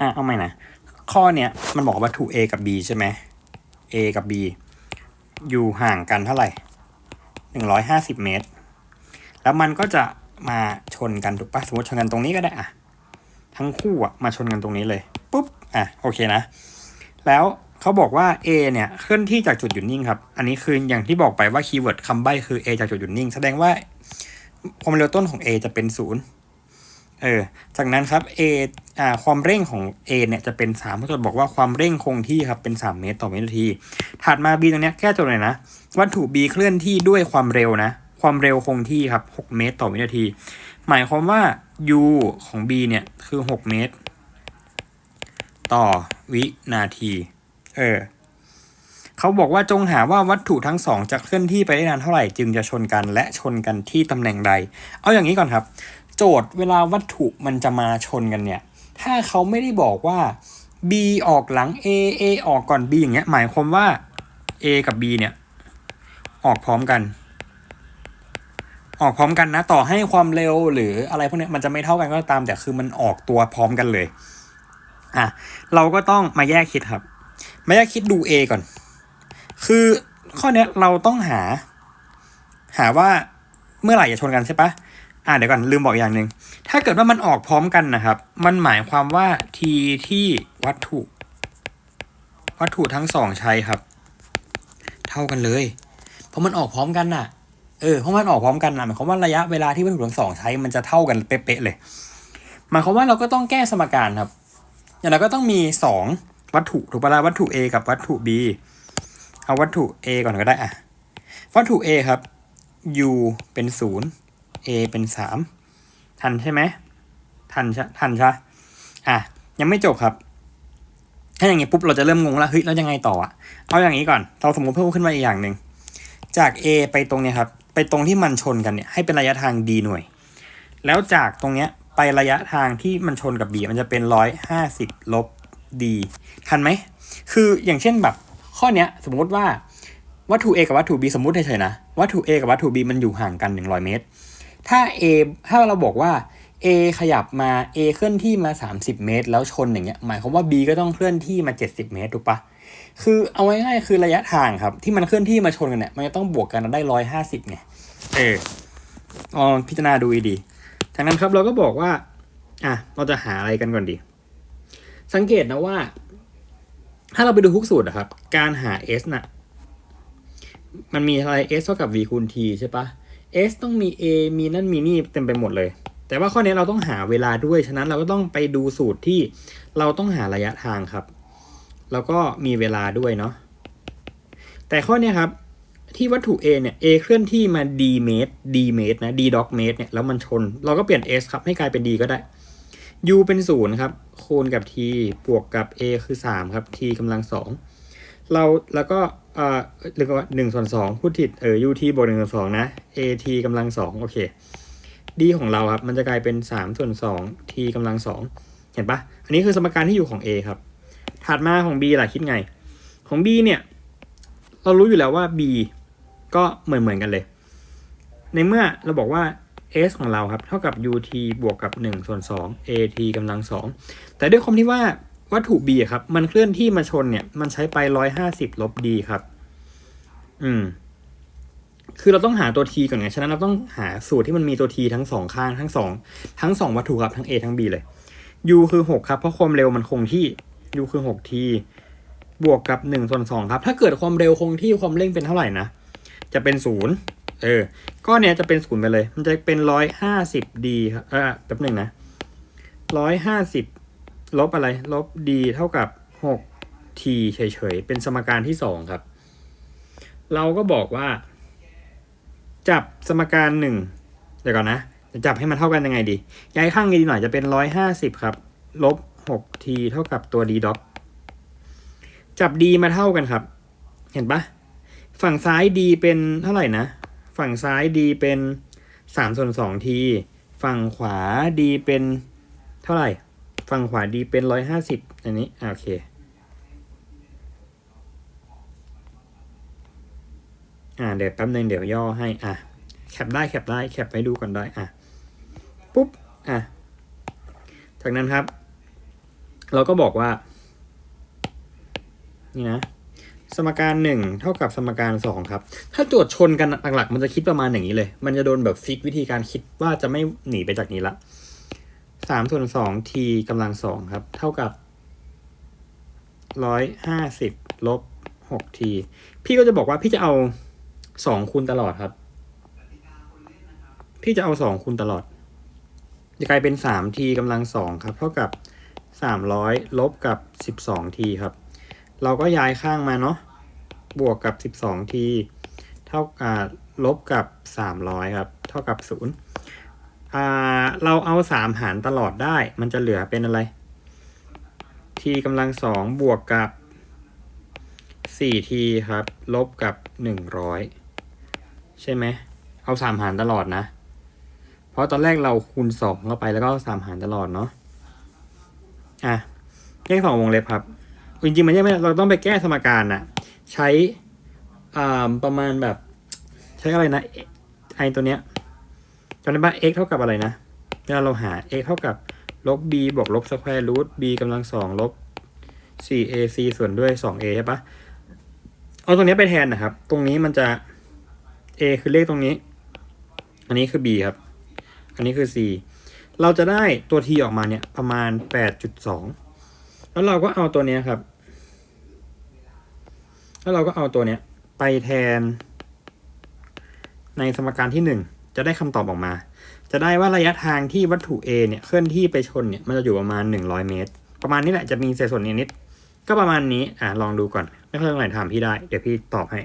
อะเอาใหม่นะ ข้อเนี้ยมันบอกว่าวัตถุ A กับ B ใช่ไหม A กับ B อยู่ห่างกันเท่าไหร่หนึ่งร้อยห้าสิบเมตร แล้วมันก็จะมาชนกันถูกปะสมมติชนกันตรงนี้ก็ได้อะ ทั้งคู่อะมาชนกันตรงนี้เลยปุ๊บอะโอเคนะ แล้วเขาบอกว่า A เนี่ยเคลื่อนที่จากจุดหยุดนิ่งครับ อันนี้คืออย่างที่บอกไปว่าคีย์เวิร์ดคำใบ้คือ A จากจุดหยุดนิ่ง แสดงว่าความเร็วต้นของ A จะเป็นศูนย์ เออ จากนั้นครับ A อ่าความเร่งของ A เนี่ยจะเป็น3เพราะจะบอกว่าความเร่งคงที่ครับเป็น 3 เมตรต่อวินาที ถัดมา B ตรงเนี้ยแก้โจทย์หน่อยนะ วัตถุ B เคลื่อนที่ด้วยความเร็วนะ ความเร็วคงที่ครับ 6 เมตรต่อวินาที หมายความว่า U ของ B เนี่ยคือ 6 เมตร ต่อวินาที เออเขาบอกว่าจงหาว่าวัตถุทั้งสองจะเคลื่อนที่ไปได้นานเท่าไหร่จึงจะชนกันและชนกันที่ตำแหน่งใด เอาอย่างนี้ก่อนครับ โจทย์เวลาวัตถุมันจะมาชนกันเนี่ย ถ้าเขาไม่ได้บอกว่า B ออกหลัง A A ออกก่อน B อย่างเงี้ย หมายความว่า A กับ B เนี่ย ออกพร้อมกัน ออกพร้อมกันนะ ต่อให้ความเร็วหรืออะไรพวกเนี้ยมันจะไม่เท่ากันก็ตาม แต่คือมันออกตัวพร้อมกันเลย อะ เราก็ต้องมาแยกคิดครับ มาแยกคิดดู A ก่อน คือข้อเนี้ยเราต้องหา หาว่าเมื่อไหร่จะชนกันใช่ปะ อ่าเดี๋ยวก่อนลืมบอกอย่างหนึ่งถ้าเกิดว่ามันออกพร้อมกันนะครับ มันหมายความว่าทีที่วัตถุ วัตถุทั้งสองใช้ครับ เท่ากันเลย เพราะมันออกพร้อมกันน่ะ เออเพราะมันออกพร้อมกันนะหมายความว่าระยะเวลาที่วัตถุทั้งสองใช้มันจะเท่ากันเป๊ะๆเลย หมายความว่าเราก็ต้องแก้สมการครับ อย่างเราก็ต้องมีสองวัตถุถูกปะล่ะวัตถุ A กับวัตถุ B เอาวัตถุ A ก่อนก็ได้อะวัตถุ A ครับ U เป็นศูนย์ A เป็นสามทันใช่ไหมทันใช่ทันใช่อะยังไม่จบครับ ถ้าอย่างงี้ปุ๊บเราจะเริ่มงงแล้วเฮ้ยแล้วยังไงต่ออะเอาอย่างนี้ก่อน เราสมมติเพิ่มขึ้นมาอีกอย่างหนึ่งจาก A ไปตรงเนี้ยครับ ไปตรงที่มันชนกันเนี่ยให้เป็นระยะทาง D หน่วย แล้วจากตรงเนี้ยไประยะทางที่มันชนกับ B มันจะเป็นร้อยห้าสิบลบ D ทันไหม คืออย่างเช่นแบบ ข้อเนี้ยสมมติว่าวัตถุ A กับวัตถุ B สมมติเฉยๆนะ วัตถุ A กับวัตถุ B มันอยู่ห่างกัน 100 เมตร ถ้า A ถ้าเราบอกว่า A ขยับมา A เคลื่อนที่มา 30 เมตร แล้วชนอย่างเงี้ยหมายความว่า B ก็ต้องเคลื่อนที่มา 70 เมตรถูกปะคือเอาง่ายๆคือระยะทางครับ ที่มันเคลื่อนที่มาชนกันเนี่ยมันจะต้องบวกกันได้150ไงเออลองพิจารณาดูดีๆจากนั้นครับเราก็บอกว่า อะเราจะหาอะไรกันก่อนดี สังเกตนะว่า ถ้าเราไปดูทุกสูตรอะครับ การหา s น่ะมันมีอะไร s เท่ากับ v คูณ t ใช่ปะ s ต้องมี a มีนั่นมีนี่เต็มไปหมดเลย แต่ว่าข้อนี้เราต้องหาเวลาด้วย ฉะนั้นเราก็ต้องไปดูสูตรที่เราต้องหาระยะทางครับ แล้วก็มีเวลาด้วยเนาะ แต่ข้อนี้ครับที่วัตถุ a เนี่ย a เคลื่อนที่มา d เมตร d เมตรนะ d ด็อกเมตรเนี่ย แล้วมันชน เราก็เปลี่ยน s ครับ ให้กลายเป็น d ก็ได้ u เป็นศูนย์ครับ คูณกับ t บวกกับ a คือสามครับ t กำลังสองเราแล้วก็ เอ่อเรียกว่าหนึ่งส่วนสองพูดผิดเออ ut บวกหนึ่งส่วนสองนะ at กำลังสองโอเค d ของเราครับ มันจะกลายเป็นสามส่วนสอง t กำลังสองเห็นปะอันนี้คือสมการที่อยู่ของ a ครับ ถัดมาของ b ล่ะคิดไง ของ b เนี่ย เรารู้อยู่แล้วว่า b ก็เหมือนเหมือนกันเลย ในเมื่อเราบอกว่า s ของเราครับ เท่ากับ ut บวกกับ1ส่วน2 at กำลัง2แต่ด้วยความที่ว่า วัตถุ b อะครับ มันเคลื่อนที่มาชนเนี่ย มันใช้ไป150ลบ d ครับ อืม คือเราต้องหาตัว t ก่อนไง ฉะนั้นเราต้องหาสูตรที่มันมีตัว t ทั้งสองข้างทั้งสองทั้งสองวัตถุครับทั้ง a ทั้ง b เลย u คือ6ครับ เพราะความเร็วมันคงที่ u คือ 6t บวกกับ1ส่วน2ครับ ถ้าเกิดความเร็วคงที่ความเร่งเป็นเท่าไหร่นะ จะเป็นศูนย์เออก็เนี้ยจะเป็นศูนย์ไปเลย มันจะเป็นร้อยห้าสิบดีครับ เออแป๊บหนึ่งนะร้อยห้าสิบ ลบอะไร ลบดีเท่ากับหกทีเฉยๆ เป็นสมการที่สองครับ เราก็บอกว่า จับสมการหนึ่งเดี๋ยวก่อนนะ จะจับให้มันเท่ากันยังไงดี ย้ายข้างดีหน่อยจะเป็นร้อยห้าสิบครับ ลบหกทีเท่ากับตัวดีด็อกจับดีมาเท่ากันครับ เห็นปะฝั่งซ้ายดีเป็นเท่าไหร่นะ ฝั่งซ้ายดีเป็นสามส่วนสองทีฝั่งขวาดีเป็นเท่าไหร่ ฝั่งขวาดีเป็นร้อยห้าสิบอันนี้โอเค อ่าเดี๋ยวแป๊บนึงเดี๋ยวย่อให้อะแคปได้แคปได้แคปให้ดูก่อนได้อะปุ๊บอะจากนั้นครับ เราก็บอกว่า นี่นะสมการหนึ่งเท่ากับสมการสองครับ ถ้าโจทย์ชนกันหลักๆ มันจะคิดประมาณอย่างนี้เลย มันจะโดนแบบฟิกวิธีการคิดว่าจะไม่หนีไปจากนี้ละ สามส่วนสองทีกำลังสองครับ เท่ากับร้อยห้าสิบลบหกทีพี่ก็จะบอกว่าพี่จะเอาสองคูณตลอดครับ พี่จะเอาสองคูณตลอด จะกลายเป็นสามทีกำลังสองครับ เท่ากับสามร้อยลบกับสิบสองทีครับ เราก็ย้ายข้างมาเนาะบวกกับสิบสองทีเท่าอ่าลบกับสามร้อยครับ เท่ากับศูนย์ เราเอาสามหารตลอดได้ มันจะเหลือเป็นอะไรทีกำลังสองบวกกับสี่ทีครับ ลบกับหนึ่งร้อยใช่ไหม เอาสามหารตลอดนะ เพราะตอนแรกเราคูณสองเข้าไปแล้วก็สามหารตลอดเนาะ อะเลขสองวงเล็บครับ จริงๆมันยังไม่เราต้องไปแก้สมการน่ะใช้อ่าประมาณแบบ ใช้อะไรนะไอตัวเนี้ย จำได้ปะ x เท่ากับอะไรนะเวลาเราหา x เท่ากับลบ b บวกลบสแควร์รูท b กำลังสองลบ 4ac ส่วนด้วย 2a ใช่ปะเอาตรงนี้ไปแทนนะครับ ตรงนี้มันจะ a คือเลขตรงนี้ อันนี้คือ b ครับ อันนี้คือ c เราจะได้ตัว t ออกมาเนี่ยประมาณ 8.2 แล้วเราก็เอาตัวเนี้ยครับ แล้วเราก็เอาตัวเนี้ยไปแทนในสมการที่หนึ่ง จะได้คำตอบออกมา จะได้ว่าระยะทางที่วัตถุ A เนี่ยเคลื่อนที่ไปชนเนี่ยมันจะอยู่ประมาณ 100 เมตร ประมาณนี้แหละจะมีเศษส่วนนิดๆก็ประมาณนี้อ่าลองดูก่อน ไม่เข้าใจตรงไหนถามพี่ได้ เดี๋ยวพี่ตอบให้